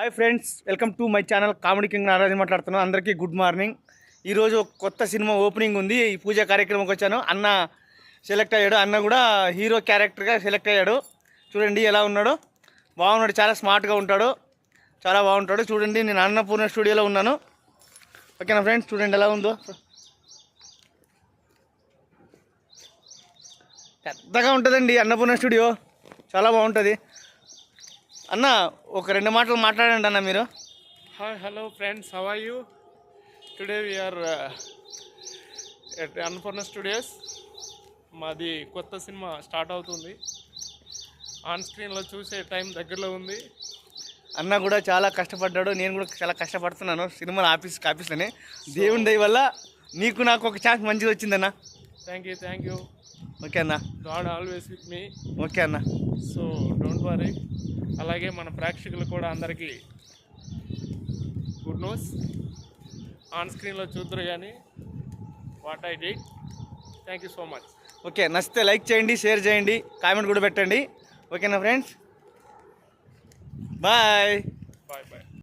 Hi friends welcome to my channel comedy king Naraju మాట్లాడుతున్నాను. అందరికీ good morning ఈరోజు ఒక కొత్త సినిమా ఓపెనింగ్ ఉంది. ఈ పూజ కార్యక్రమంకి వచ్చాను. అన్న సెలెక్ట్ అయ్యాడు. అన్న కూడా హీరో క్యారెక్టర్గా సెలెక్ట్ అయ్యాడు. చూడండి ఎలా ఉన్నాడు. బాగున్నాడు. చాలా స్మార్ట్గా ఉంటాడు. చాలా బాగుంటాడు. చూడండి నేను అన్నపూర్ణ స్టూడియోలో ఉన్నాను. ఓకేనా ఫ్రెండ్స్ చూడండి ఎలా ఉందో. పెద్దగా ఉంటుందండి అన్నపూర్ణ స్టూడియో చాలా బాగుంటుంది. అన్న ఒక రెండు మాటలు మాట్లాడండి అన్న మీరు. How are you? Today we are uh, at Annapurna Studios. మాది కొత్త సినిమా స్టార్ట్ అవుతుంది. ఆన్ స్క్రీన్లో చూసే టైం దగ్గరలో ఉంది. అన్న కూడా చాలా కష్టపడ్డాడు నేను కూడా చాలా కష్టపడుతున్నాను సినిమా ఆఫీస్ ఆఫీస్లోనే దేవుని దయ వల్ల నీకు నాకు ఒక ఛాన్స్ మంచిగా వచ్చిందన్న thank you thank you okay అన్న. God always with me okay అన్న. సో డోంట్ వరీ అలాగే మన ప్రేక్షకులు కూడా అందరికీ గుడ్ న్యూస్. ఆన్ స్క్రీన్లో చూద్దరు కానీ what I D. Thank you so much. Okay నచ్చితే లైక్ చేయండి షేర్ చేయండి కామెంట్ కూడా పెట్టండి. ఓకేనా ఫ్రెండ్స్? బాయ్.